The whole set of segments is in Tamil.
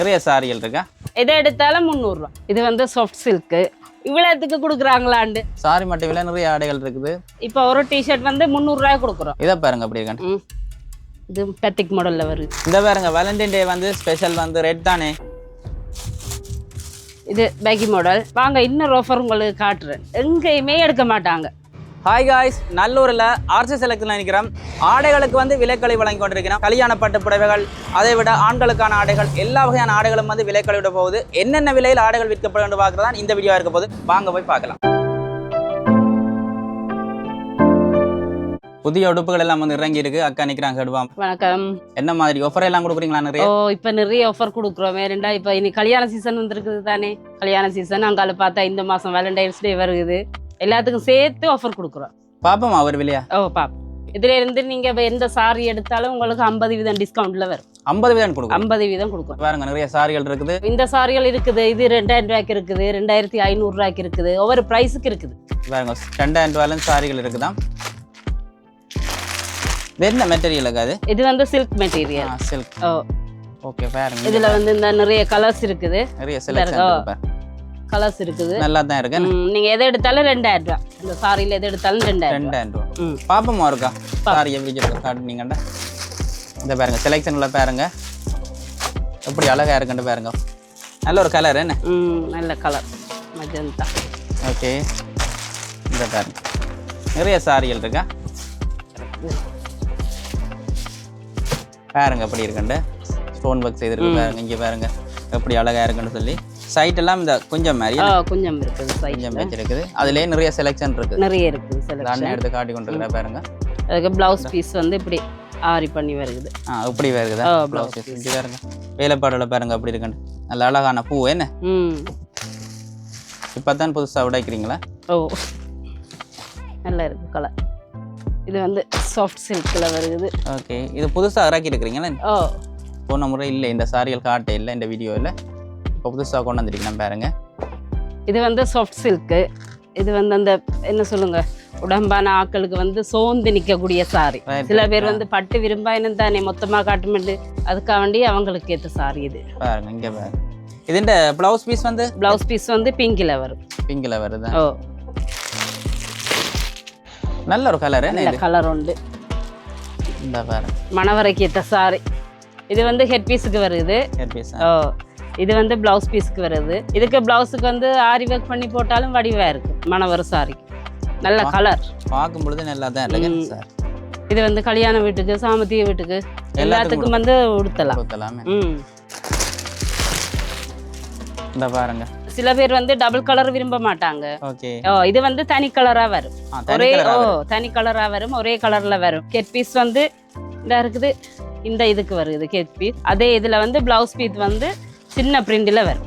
நிறைய சாரிகள் இருக்கா? எதை எடுத்தாலும் முந்நூறுரூவா இது வந்து சாஃப்ட் சில்க்கு இவ்வளோத்துக்கு கொடுக்குறாங்களாண்டு. சாரி மட்டும் இல்லை நிறைய ஆடைகள் இருக்குது. இப்போ ஒரு டிஷர்ட் வந்து முந்நூறுரூவாய் கொடுக்குறோம். இதை பாருங்க அப்படி இருக்கான்னு இது பெத்திக் மாடலில் வருது. இந்த பாருங்க வேலண்டைன் டே வந்து ஸ்பெஷல் வந்து ரெட் தானே? இது பேக்கி மாடல் வாங்க இன்னொரு ஆஃபர் உங்களுக்கு காட்டுறேன். எங்கேயுமே எடுக்க மாட்டாங்க. ஹாய் காய்ஸ் நல்லூரில் ஆர்சி செலக்டில் நினைக்கிறோம் ஆடைகளுக்கு வந்து விலைக்களை வழங்கி கொண்டிருக்கிறோம். கல்யாண பட்டு புடவைகள் அதை விட ஆண்களுக்கான ஆடைகள் எல்லா வகையான ஆடைகளும் வந்து விலைக்களை விட போகுது. என்னென்ன விலையில் ஆடைகள் விற்கப்படும் என்று பார்க்குறதா இந்த வீடியோ இருக்க போது வாங்க போய் பார்க்கலாம். புதிய உடுப்புகள் எல்லாம் வந்து இறங்கி இருக்கு. அக்கா நிற்கிறாங்க கடுவாம். வணக்கம். என்ன மாதிரி? ஆஃபர் எல்லாம் கொடுக்குறீங்களா நிறைய? ஓ இப்போ நிறைய ஆஃபர் கொடுக்குறோம். வேறண்டா இப்போ இனி கல்யாண சீசன் வந்திருக்குது தானே. கல்யாண சீசன் அங்கால பார்த்தா இந்த மாதம் வேலண்டைன்ஸ் டே வருது எல்லாத்துக்கும் சேர்த்து ஆஃபர் கொடுக்குறோம். பாப்போமா அவர் விலையா ஓ பாப் இதுல இருந்து நீங்க எந்த சாரி எடுத்தாலும் உங்களுக்கு ஐம்பது வீதம் டிஸ்கவுண்ட்ல வரும். ஐம்பது வீதம் கொடுக்கும் ஐம்பது வீதம் கொடுக்கும் பாருங்க நிறைய சாரிகள் இருக்குது. இந்த சாரிகள் இருக்குது இது ரெண்டாயிரம் ரூபாய்க்கு இருக்குது ரெண்டாயிரத்தி ஐநூறு ரூபாய்க்கு இருக்குது. ஒவ்வொரு ப்ரைஸுக்கு இருக்குது. பாருங்க ரெண்டாயிரம் ரூபாயிலும் சாரிகள் இருக்குதாம் இது என்ன மெட்டீரியல் அது? இது வந்து சில்க் மெட்டீரியல் சில்க் ஓ. ஓகே பாருங்க. இதுல வந்து இந்த நிறைய கலர்ஸ் இருக்குது. நிறைய பாரு. கலர்ஸ் இருக்குது. நல்லா தான் இருக்கு நீங்க எதை எடுத்தாலும் ரெண்டாயிரம் ரூபாய் இந்த சாரியில எது எடுத்தாலும் ரெண்டாயிரம். ரெண்டாயிரம் ரூபா. பாப்பமா இருக்கா சாரி எப்படி இருக்கு? காட்டுனீங்கண்டா இந்த பாருங்க செலெக்ஷன்ல பாருங்க. எப்படி அழகா இருக்குன்னு பாருங்க. நல்ல ஒரு கலர் என்ன? நல்ல கலர் மஜந்தா. ஓகே இந்த பாருங்க. நிறைய சாரிகள் இருக்கா? பாருங்க எப்படி இருக்குண்டு ஸ்டோன் ஒர்க் செய்திருக்கு பாருங்க இங்க பாருங்க. எப்படி அழகா இருக்குன்னு சொல்லி. சைட் எல்லாம் இந்த கொஞ்சம் மாதிரி கொஞ்சம் இருக்குது கொஞ்சம் வச்சிருக்குது. அதுலயே நிறைய செலெக்ஷன் இருக்கு. நிறைய இருக்குது செலக்ஷன் எடுத்து காட்டி கொண்டு பாருங்க. அதுக்கு பிளவுஸ் பீஸ் வந்து இப்படி ஆரி பண்ணி வருகுது ஆ இப்படி வருகுதா ப்ளவுஸ் இப்படி பாருங்க. வேலைப்பாடோட பாருங்க அப்படி இருக்குன்னு நல்ல அழகான பூ. என்ன? ம். இப்போ தான் புதுசாக உடைக்கிறீங்களா? ஓ. நல்லா இருக்கு கலர் இது வந்து சாஃப்ட் சில்கில் வருகுது ஓகே இது புதுசாக இறக்கி இருக்கிறீங்களா ஓ. போன முறை இல்லை இந்த சாரிகள் காட்ட இல்லை இந்த வீடியோவில் இப்போ புதுசாக கொண்டு வந்துருக்கீங்க பாருங்க. இது வந்து சாஃப்ட் சில்க்கு இது வந்து அந்த என்ன சொல்லுங்க உடம்பான ஆட்களுக்கு வந்து சோர்ந்து நிற்கக்கூடிய சாரி சில பேர் வந்து பட்டு விரும்பாயினம் தானே மொத்தமாக காட்டுமெண்டு அதுக்காக வேண்டி அவங்களுக்கு ஏற்ற சாரி இது. பாருங்க இங்கே பாருங்க. இதுண்ட ப்ளவுஸ் பீஸ் வந்து? பிளவுஸ் பீஸ் வந்து பிங்கில் வரும். பிங்கில் வருது? ஓ. நல்ல ஒரு கலர் இது? கலர் உண்டு. இந்த பாருங்க. மணவரைக்கு ஏற்ற சாரி இது வந்து ஹெட் பீஸுக்கு வருது. ஹேர் பீஸ் ஓ. இது வந்து பிளவுஸ் பீஸ்க்கு வருது. இதுக்கு பிளவுஸுக்கு வந்து ஆரி ஒர்க் பண்ணி போட்டாலும் வடிவா இருக்கு. மணவர சாரி நல்ல கலர் பார்க்கும் பொழுது நல்லா தான் சார் இது வந்து கல்யாண வீட்டுக்கு சாமத்திய வீட்டுக்கு எல்லாத்துக்கும் வந்து உடுத்தலாம். ம். இந்த பாருங்க. சில பேர் வந்து டபுள் கலர் விரும்ப மாட்டாங்க. ஓ இது வந்து தனி கலரா வரும். ஒரே ஓ தனி கலரா வரும். ஒரே கலர்ல வரும். கெட் பீஸ் வந்து இந்த இருக்குது இந்த இதுக்கு வருது கெட் பீஸ் அதே இதுல வந்து பிளவுஸ் பீஸ் வந்து சின்ன பிரிண்டில் வரும்.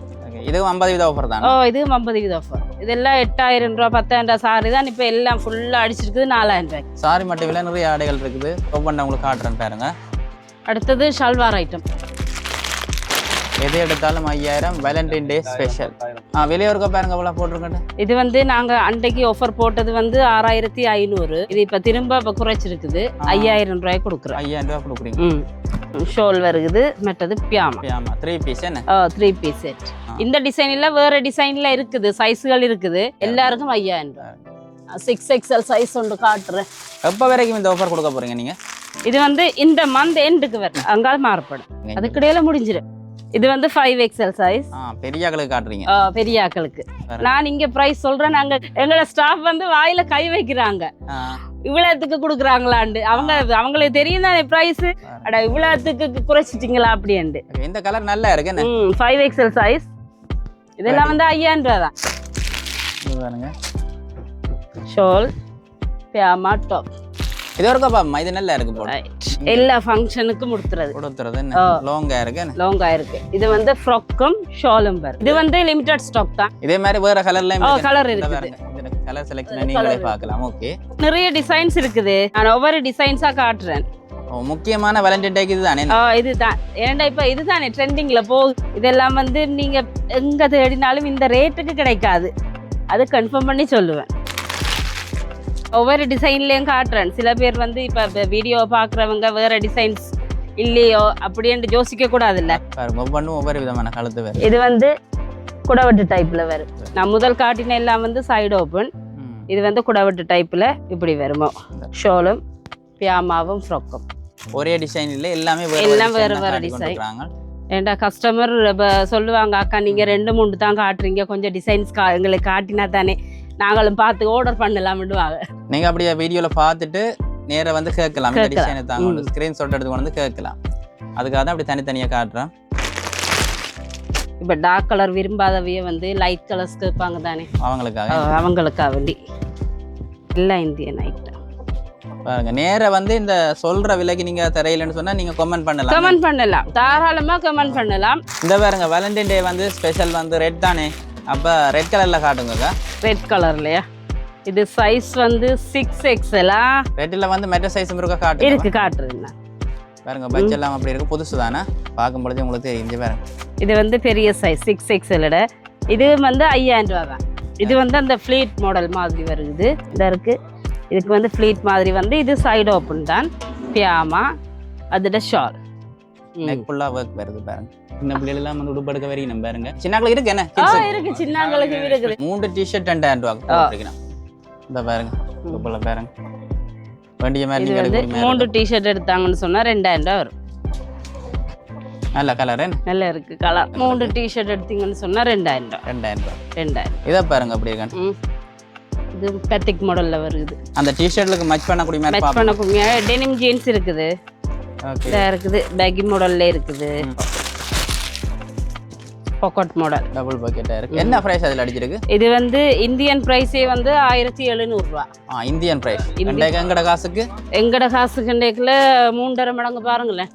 இதுவும் ஐம்பது வீத ஆஃபர் தான்? ஓ இது ஐம்பது வீத ஆஃபர் இதெல்லாம் எட்டாயிரம் ரூபா பத்தாயிரம் ரூபா சாரி தான் இப்போ எல்லாம் ஃபுல்லாக அடிச்சிருக்குது நாலாயிரம் ரூபாய் சாரி மட்டும் இல்லை நிறைய ஆடைகள் இருக்குது. ஒவ்வொன்றை உங்களுக்கு காட்டுறேன் பாருங்க. அடுத்தது ஷல்வார் ஐட்டம் எது எடுத்தாலும் ஐயாயிரம். வேலண்டைன் டே ஸ்பெஷல் ஆ வெளியே இருக்க பாருங்க எவ்வளோ போட்டிருக்கேன் இது வந்து நாங்கள் அன்றைக்கு ஆஃபர் போட்டது வந்து ஆறாயிரத்தி ஐநூறு. இது இப்போ திரும்ப இப்போ குறைச்சிருக்குது. ஐயாயிரம் ரூபாய் கொடுக்குறோம். ஐயாயிரம் ரூபா கொடுக்குறீங்க. ஷோல் வருகுது மற்றது பியாமா. ஆமாம் த்ரீ பீஸ் என்ன? ஓ த்ரீ பீஸ் செட் இந்த டிசைனில் வேற டிசைனில் இருக்குது சைஸ்கள் இருக்குது. எல்லாருக்கும் ஐயாயிரம் ரூபாய். சிக்ஸ் எக்ஸல் சைஸ் ஒன்று காட்டுறேன். எப்போ வரைக்கும் இந்த ஆஃபர் கொடுக்க போறீங்க நீங்க? இது வந்து இந்த மந்த் எண்டுக்கு வரும் அங்கால மாறுபடும். அதுக்கிடையில முடிஞ்சிடும். இது வந்து ஃபைவ் எக்ஸல் சைஸ் பெரிய காட்டுறீங்க. பெரிய ஆக்களுக்கு. நான் இங்க பிரைஸ் சொல்றேன் நாங்க எங்களோட ஸ்டாஃப் வந்து வாயில கை வைக்கிறாங்க. ஆ, இவ்வளவுக்கு கொடுக்குறாங்களாண்டு. அவங்க அவங்களுக்கு தெரியும் தானே பிரைஸ் அட இவ்வளவுக்கு குறைச்சிட்டீங்களா அப்படின்ட்டு. இந்த கலர் நல்லா இருக்கு ம் ஃபைவ் எக்ஸல் சைஸ் இதெல்லாம் வந்து ஐயாயிரம் ரூபா தான் பாருங்க. ஷோல் பியாமா டாப். இது ஒரு பாப்பா இது நல்லா இருக்கு போட எல்லா ஃபங்க்ஷனுக்கும் கொடுத்துறது கொடுத்துறது லோங்கா இருக்கு லாங்கா இருக்கு. இது வந்து ஃப்ராக்கும் ஷாலும் இது வந்து லிமிடெட் ஸ்டாக் தான். இதே மாதிரி வேற இருக்கு. கலர் இருக்குது. இந்த கலர் செலெக்ஷன் நீங்களே பார்க்கலாம். ஓகே நிறைய டிசைன்ஸ் இருக்குது. நான் ஒவ்வொரு டிசைன்ஸா காட்டுறேன். முக்கியமான வேலண்டைன் டேக்கு இதுதானே? ஆ, இதுதான் ஏன்டா இப்போ இதுதானே ட்ரெண்டிங்ல போகுது இதெல்லாம் வந்து நீங்க எங்க தேடினாலும் இந்த ரேட்டுக்கு கிடைக்காது. அது கன்ஃபார்ம் பண்ணி சொல்லுவேன். ஒவ்வொரு டிசைன்லயும் காட்டுறேன். சில பேர் வந்து இப்போ வீடியோ பார்க்குறவங்க வேற டிசைன்ஸ் இல்லையோ அப்படின்ட்டு யோசிக்க கூடாதுல்ல? ஒவ்வொன்றும் ஒவ்வொரு விதமான கழுத்து வேறு. இது வந்து குடவட்டு டைப்ல வரும். நான் முதல் காட்டின எல்லாம் வந்து சைடு ஓப்பன். இது வந்து குடவட்டு டைப்ல இப்படி வருமோ? ஷோலும் பியாமாவும் ஃப்ராக்கும் ஒரே டிசைன் இல்லை எல்லாமே எல்லாம் வேற தான் வேற. கொண்டிருக்கிறாங்க. ஏன்டா கஸ்டமர் இப்போ சொல்லுவாங்க அக்கா நீங்கள் ரெண்டு மூணு தான் காட்டுறீங்க கொஞ்சம் டிசைன்ஸ் கா எங்களுக்கு காட்டினா தானே. நாங்களும் பார்த்து ஆர்டர் பண்ணலாம்னுவாங்க. நீங்க அப்படியே வீடியோல பார்த்துட்டு நேரா வந்து கேட்கலாம். இந்த. டிசைனை தாங்க ஸ்கிரீன்ஷாட் எடுத்து கொண்டு வந்து கேட்கலாம். அதுக்காக தான் அப்படி தனித்தனியா காட்டுறேன். இப்போ டார்க் கலர் விரும்பாதவையே வந்து லைட் கலர்ஸ் கேட்பாங்க தானே. அவங்களுக்காக. அஹ் அவங்களுக்கா வேண்டி. எல்லாம் இந்தியன் ஐட்டம். பாருங்க நேரா வந்து இந்த சொல்ற விலைக்கு நீங்க தரையிலன்னு சொன்னா நீங்க கமெண்ட் பண்ணலாம். கமெண்ட் பண்ணலாம். தாராளமாக கமெண்ட் பண்ணலாம். இந்த பாருங்க வேலண்டைன் டே வந்து ஸ்பெஷல் வந்து ரெட் தானே? அப்ப ரெட் கலர்ல காட்டுங்க ரெட் கலர்லையா இது சைஸ் வந்து சிக்ஸ் எக்ஸ்எலா ரெட்டில் வந்து மெட்ட சைஸ் இருக்க காட்டுங்க இருக்கு காட்டுறேன் நான். பாருங்க பட்ஜெட் எல்லாம் அப்படி இருக்கு. புதுசு தானே? பார்க்கும் பொழுது உங்களுக்கு இங்க பாருங்க. இது வந்து பெரிய சைஸ் சிக்ஸ் எக்ஸ்எலோட இது வந்து ஐயாயிரம் ரூபா தான் இது வந்து அந்த ஃப்ளீட் மாடல் மாதிரி வருது. இந்த இருக்கு. இதுக்கு வந்து ஃப்ளீட் மாதிரி வந்து இது சைடு ஓப்பன் தான். பியாமா அதோட ஷால் நெக் ஃபுல்லா ஒர்க் வருது பாருங்க. சின்ன பிள்ளைகள் எல்லாம் வந்து வரைக்கும் பாருங்க. சின்னாக்கள் இருக்கு என்ன? ஆ? இருக்கு. சின்னங்களுக்கு டிஷர்ட் ரெண்டாயிரம் ரூபா போட்டுருக்கேன் இந்த பாருங்க. உடுப்புல பாருங்க. வண்டிய மாதிரி மூணு டிஷர்ட் எடுத்தாங்கன்னு சொன்னா ரெண்டாயிரம் ரூபா வரும். நல்ல கலர் நல்லா இருக்கு. கலர் மூணு டிஷர்ட் எடுத்தீங்கன்னு சொன்னா ரெண்டாயிரம் ரூபா ரெண்டாயிரம் ரூபா ரெண்டாயிரம். இதை பாருங்க அப்படி இருக்கு ம். இது பெத்திக் மாடல்ல வருது. அந்த டிஷர்ட்லுக்கு மச் பண்ணக்கூடிய மாதிரி மேட்ச் பண்ணக்கூடிய டெனிம் ஜீன்ஸ் இருக்குது. இருக்குது. பேகி மாடல்ல இருக்குது. பாக்கெட் மாடல் டபுள் பாக்கெட்டா இருக்கு. என்ன பிரைஸ் அதுல அடிச்சிருக்கு? இது வந்து இந்தியன் பிரைஸே வந்து ஆயிரத்தி எழுநூறுவா. ஆ இந்தியன் பிரைஸ் எங்கட காசுக்கு? எங்கட காசு கண்டேக்கில் மூன்றரை மடங்கு பாருங்களேன்.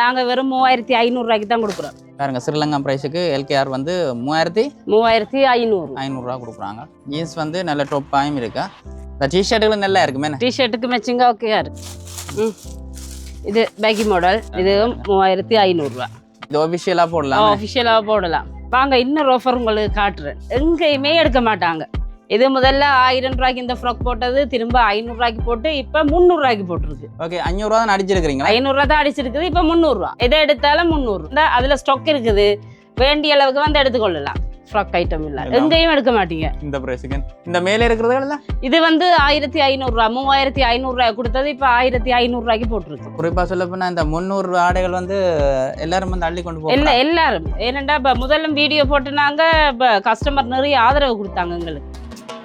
நாங்க வெறும் மூவாயிரத்தி ஐநூறுரூவாய்க்கு தான் கொடுக்குறோம். பாருங்க ஸ்ரீலங்கா பிரைஸுக்கு எல்கேஆர் வந்து மூவாயிரத்தி மூவாயிரத்தி ஐநூறு. ஐநூறுரூவா கொடுக்குறாங்க. ஜீன்ஸ் வந்து நல்ல டொப்பாயும் இருக்கா. இந்த டிஷர்ட்டுகளும் நல்லா இருக்குமே. டிஷர்ட்டுக்கு மேட்சிங்காக ஓகேயா இருக்கு. ம். இது பேகி மாடல் இது மூவாயிரத்தி ஐநூறுரூவா. இது ஒபிஷியலாக போடலாம். ஆஃபிஷியலாக போடலாம். வாங்க இன்னொரு ஆஃபர் உங்களுக்கு காட்டுறேன். எங்கேயுமே எடுக்க மாட்டாங்க. இது முதல்ல ஆயிரம் ரூபாய்க்கு இந்த ஃப்ராக் போட்டது திரும்ப ஐநூறுரூவாய்க்கு போட்டு இப்போ முந்நூறுரூவாய்க்கு போட்டிருக்கு. ஓகே அஞ்சூறுவா தான் அடிச்சிருக்கிறீங்களா? ஐநூறுரூவா தான் அடிச்சிருக்குது இப்போ முந்நூறுரூவா எதை எடுத்தாலும் முந்நூறு. இந்த அதில் ஸ்டாக் இருக்குது. வேண்டிய அளவுக்கு வந்து எடுத்துக்கொள்ளலாம். ஃப்ராக் ஐட்டம் இல்லை. எங்கேயும் எடுக்க மாட்டீங்க. இந்த பிரைஸுக்கு இந்த மேலே இருக்கிறதுலாம் இது வந்து ஆயிரத்தி ஐநூறுரூவா மூவாயிரத்தி ஐநூறுரூவா கொடுத்தது இப்போ ஆயிரத்தி ஐநூறுரூவாய்க்கு போட்டிருக்கு. குறிப்பாக சொல்ல போனால் இந்த முந்நூறு ஆடைகள் வந்து எல்லாரும் வந்து அள்ளி கொண்டு இல்ல எல்லாரும். ஏனண்டா இப்போ முதல்ல வீடியோ போட்டுனாங்க இப்போ கஸ்டமர் நிறைய ஆதரவு கொடுத்தாங்க எங்களுக்கு.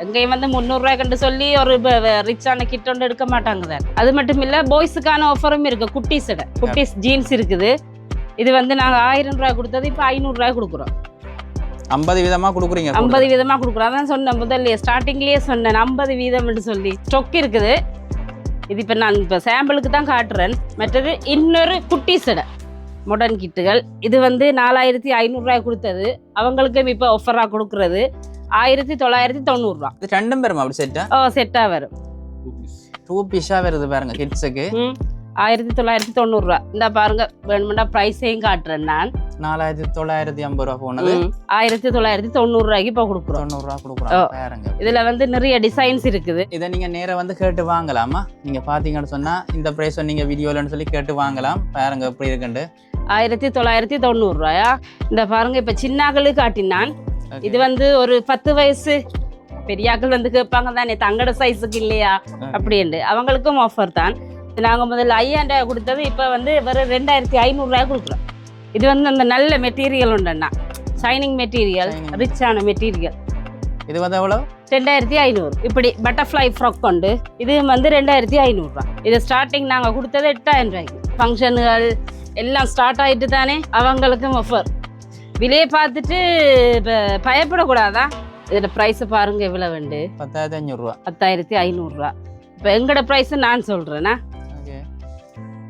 எங்கேயும் வந்து முந்நூறுரூவா கண்டு சொல்லி ஒரு ரிச்சான கிட் ஒன்று எடுக்க மாட்டாங்க தான் அது மட்டும் இல்லை பாய்ஸுக்கான ஆஃபரும் இருக்கு. குட்டீஸோட குட்டீஸ் ஜீன்ஸ் இருக்குது. இது வந்து நாங்கள் ஆயிரம் ரூபாய் கொடுத்தது இப்போ ஐநூறுரூவா கொடுக்குறோம். ஐம்பது விதமாக கொடுக்குறீங்க கூட. ஐம்பது வீதமாக கொடுக்குறோம். அதான் சொன்னேன் முதல்ல ஸ்டார்டிங்லேயே சொன்னேன் ஐம்பது வீதம்னு சொல்லி. ஸ்டொக் இருக்குது. இது இப்போ நான் இப்போ சாம்பிளுக்கு தான் காட்டுறேன். மற்றது இன்னொரு குட்டீஸோட மாடர்ன் கிட்டுகள் இது வந்து நாலாயிரத்தி ஐநூறுரூவாய் கொடுத்தது. அவங்களுக்கும் இப்போ ஆஃபராக கொடுக்குறது. ஆயிரத்தி தொள்ளாயிரத்தி தொண்ணூறுரூவா இது ரெண்டும் பேரும் அப்படி செட்டா ஓ செட்டாக வரும் டூ பீஸாக வருது பாருங்க கிட்ஸுக்கு ஆயிரத்தி தொள்ளாயிரத்தி தொண்ணூறுரூவா இந்த பாருங்க வேணுமெண்டா ப்ரைஸையும் காட்டுறேன் நான் நாலாயிரத்தி தொள்ளாயிரத்தி ஐம்பது ரூபா போனது ஆயிரத்தி தொள்ளாயிரத்தி தொண்ணூறுரூவாய்க்கு இப்போ கொடுக்குறோம் தொண்ணூறுரூவா கொடுக்குறாங்க பாருங்க இதில் வந்து நிறைய டிசைன்ஸ் இருக்குது இதை நீங்க நேரா வந்து கேட்டு வாங்கலாமா நீங்க பாத்தீங்கன்னு சொன்னா இந்த பிரைஸ் நீங்க வீடியோலன்னு சொல்லி கேட்டு வாங்கலாம் பாருங்க எப்படி இருக்குண்டு ஆயிரத்தி தொள்ளாயிரத்தி தொண்ணூறுரூவாயா இந்த பாருங்க இப்போ சின்னாக்களுக்கு காட்டினான். இது வந்து ஒரு பத்து வயசு. பெரியாக்கள் வந்து கேட்பாங்க தானே தங்கட சைஸுக்கு இல்லையா? அப்படின்ட்டு. அவங்களுக்கும் ஆஃபர் தான். நாங்கள் முதல்ல ஐயாயிரம் கொடுத்தது இப்போ வந்து வெறும் ரெண்டாயிரத்தி ஐநூறுரூவா கொடுக்குறோம். இது வந்து அந்த நல்ல மெட்டீரியல் உண்டுண்ணா. Shining material. ரிச்சான மெட்டீரியல் இது வந்து எவ்வளவு? ரெண்டாயிரத்தி ஐநூறு. இப்படி பட்டர்ஃப்ளை ஃப்ராக் உண்டு. இது வந்து ரெண்டாயிரத்தி ஐநூறுரூவா இது ஸ்டார்டிங் நாங்கள் கொடுத்தது எட்டாயிரம் ரூபாய்க்கு. ஃபங்க்ஷனுகள் எல்லாம் ஸ்டார்ட் ஆயிட்டு தானே அவங்களுக்கும் ஆஃபர் விலையை பார்த்துட்டு பயப்படக்கூடாதா? இதோட ப்ரைஸை பாருங்க எவ்வளோ உண்டு? பத்தாயிரத்தி அஞ்சூறுரூவா பத்தாயிரத்தி ஐநூறுரூவா இப்போ எங்களோட ப்ரைஸ் நான் சொல்கிறேன்னா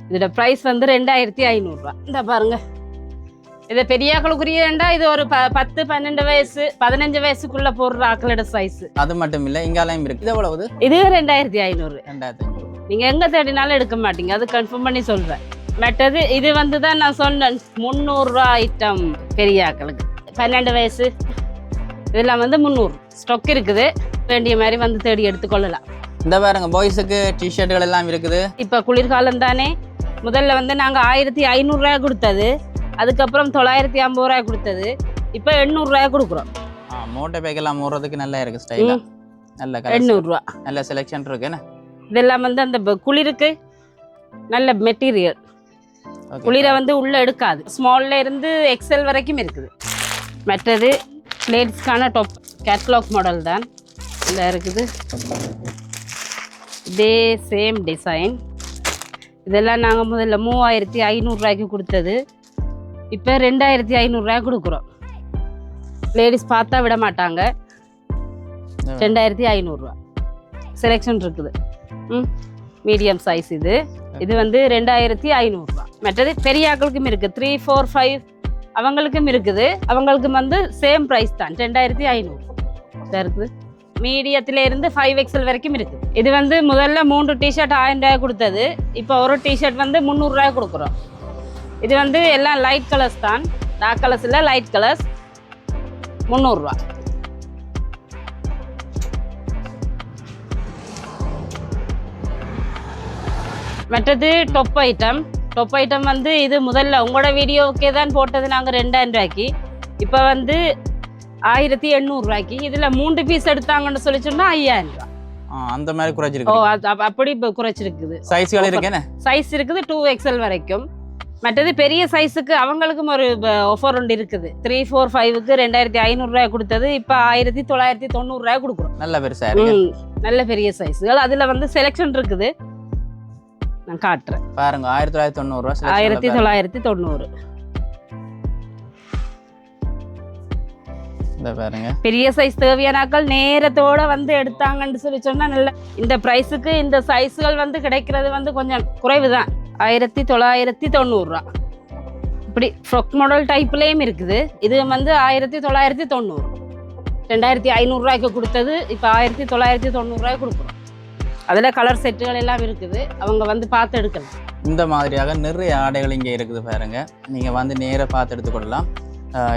இதோட ப்ரைஸ் வந்து ரெண்டாயிரத்தி ஐநூறுரூவா இந்த பாருங்க. இதை பெரியாக்களுக்குரியண்டா இது ஒரு ப பத்து பன்னெண்டு வயசு பதினஞ்சு வயசுக்குள்ள போடுற ஆக்களோட சைஸ் அது மட்டும் இல்ல இங்காலையும் இருக்கு. இது எவ்வளவு? இது ரெண்டாயிரத்தி ஐநூறு. ரெண்டாயிரத்தி அஞ்சூறு நீங்க எங்க தேடினாலும் எடுக்க மாட்டீங்க. அது கன்ஃபார்ம் பண்ணி சொல்றேன். மற்றது இது வந்து தான் நான் சொன்னேன் முந்நூறுரூவா ஐட்டம் பெரிய ஆக்களுக்கு. பன்னெண்டு வயசு. இதெல்லாம் வந்து முந்நூறு. ஸ்டாக் இருக்குது. வேண்டிய மாதிரி வந்து தேடி எடுத்துக்கொள்ளலாம். இந்த பாருங்க பாய்ஸுக்கு டிஷர்ட்டுகள் எல்லாம் இருக்குது. இப்போ குளிர்காலம் தானே. முதல்ல வந்து நாங்கள் ஆயிரத்தி ஐநூறுரூவா கொடுத்தது. அதுக்கப்புறம் தொள்ளாயிரத்தி ஐம்பது ரூபாய் கொடுத்தது. இப்போ எண்ணூறுரூவா கொடுக்குறோம். மூட்டை பேக்கெல்லாம் மூடுறதுக்கு நல்லா இருக்கு ஸ்டைலாக ம். நல்ல எண்ணூறுரூவா. நல்ல செலெக்ஷன் இருக்கு என்ன? இதெல்லாம் வந்து அந்த குளிருக்கு. நல்ல மெட்டீரியல். குளிரை வந்து உள்ளே எடுக்காது. ஸ்மால்ல இருந்து எக்ஸல் வரைக்கும் இருக்குது. மற்றது லேடிஸ்க்கான டாப் கேட்லாக் மாடல் தான். இதில் இருக்குது. இதே சேம் டிசைன் இதெல்லாம் நாங்கள் முதல்ல மூவாயிரத்தி ஐநூறுரூவாய்க்கு கொடுத்தது. இப்போ ரெண்டாயிரத்தி ஐநூறுரூவா கொடுக்குறோம். லேடிஸ் பார்த்தா விட மாட்டாங்க. ரெண்டாயிரத்தி ஐநூறுரூவா செலெக்ஷன் இருக்குது. ம்? மீடியம் சைஸ் இது. இது வந்து ரெண்டாயிரத்தி ஐநூறுரூவா மற்றது பெரிய ஆட்களுக்கும் இருக்குது த்ரீ ஃபோர் ஃபைவ் அவங்களுக்கும் இருக்குது. அவங்களுக்கு வந்து சேம் ப்ரைஸ் தான். ரெண்டாயிரத்தி ஐநூறு. இருக்குது மீடியத்துல இருந்து ஃபைவ் எக்ஸல் வரைக்கும் இருக்கு. இது வந்து முதல்ல மூன்று டிஷர்ட் ஆயிரம் ரூபாய் கொடுத்தது. இப்போ ஒரு டிஷர்ட் வந்து முந்நூறுரூவா கொடுக்குறோம். இது வந்து எல்லாம் லைட் கலர்ஸ் தான். டார்க் கலர்ஸ் இல்லை லைட் கலர்ஸ் முந்நூறுரூவா மற்றது டொப் ஐட்டம் டொப் ஐட்டம் வந்து இது முதல்ல உங்களோட வீடியோவுக்கே தான் போட்டது நாங்கள் ரெண்டாயிரம் ரூபாய்க்கு. இப்போ வந்து ஆயிரத்தி எண்ணூறுரூவாய்க்கு இதில் மூன்று பீஸ் எடுத்தாங்கன்னு சொல்லி சொன்னால் ஐயாயிரம் ரூபா ஆ அந்த மாதிரி ஓ குறைச்சிருக்கு அப்ப- அப்படி இப்போ குறைச்சிருக்குது. சைஸ்கள் சைஸ் இருக்குது டூ எக்ஸ்எல் வரைக்கும். மற்றது பெரிய சைஸுக்கு அவங்களுக்கும் ஒரு ஆஃபர் ஒன்று இருக்குது. த்ரீ ஃபோர் ஃபைவுக்கு ரெண்டாயிரத்தி ஐநூறுரூவா கொடுத்தது. இப்போ ஆயிரத்தி தொள்ளாயிரத்தி தொண்ணூறுரூவா கொடுக்குறோம். நல்ல பெருசா இருக்கு ம், நல்ல பெரிய சைஸுகள் அதில் வந்து செலெக்ஷன் இருக்குது. நான் காட்டுறேன். பாருங்க ஆயிரத்தி தொள்ளாயிரத்தி தொண்ணூறுரூவா ல ஆயிரத்தி. தொள்ளாயிரத்தி தொண்ணூறு. பாருங்க. பெரிய சைஸ் தேவையானாக்கள் நேரத்தோட வந்து எடுத்தாங்கன்னு சொல்லி சொன்னா நல்ல இந்த ப்ரைஸுக்கு இந்த சைஸ்கள் வந்து கிடைக்கிறது வந்து கொஞ்சம் குறைவு தான் ஆயிரத்தி தொள்ளாயிரத்தி தொண்ணூறுரூவா இப்படி ஃப்ரொக் மாடல் டைப்லேயும் இருக்குது. இது வந்து ஆயிரத்தி தொள்ளாயிரத்தி தொண்ணூறு. ரெண்டாயிரத்தி ஐநூறுரூவாய்க்கு கொடுத்தது. இப்போ ஆயிரத்தி தொள்ளாயிரத்தி தொண்ணூறுரூவாய்க்கு கொடுக்குறோம். அதில் கலர் செட்டுகள் எல்லாம் இருக்குது. அவங்க வந்து பார்த்து எடுக்கலாம். இந்த மாதிரியாக நிறைய ஆடைகள் இங்கே இருக்குது பாருங்கள் நீங்கள் வந்து நேராக பார்த்து எடுத்துக்கொள்ளலாம்.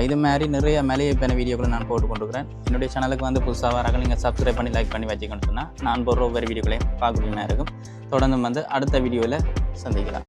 இது மாதிரி நிறைய மளிகை இப்போ வீடியோக்களை நான் போட்டு கொண்டுக்கிறேன் என்னுடைய சேனலுக்கு வந்து புதுசாக வராங்க நீங்கள் சப்ஸ்கிரைப் பண்ணி லைக் பண்ணி வச்சுக்கணும்னா நான் போடுற ஒவ்வொரு வீடியோக்களையும் நேரம் இருக்கும். தொடர்ந்து வந்து அடுத்த வீடியோவில் சந்திக்கலாம்.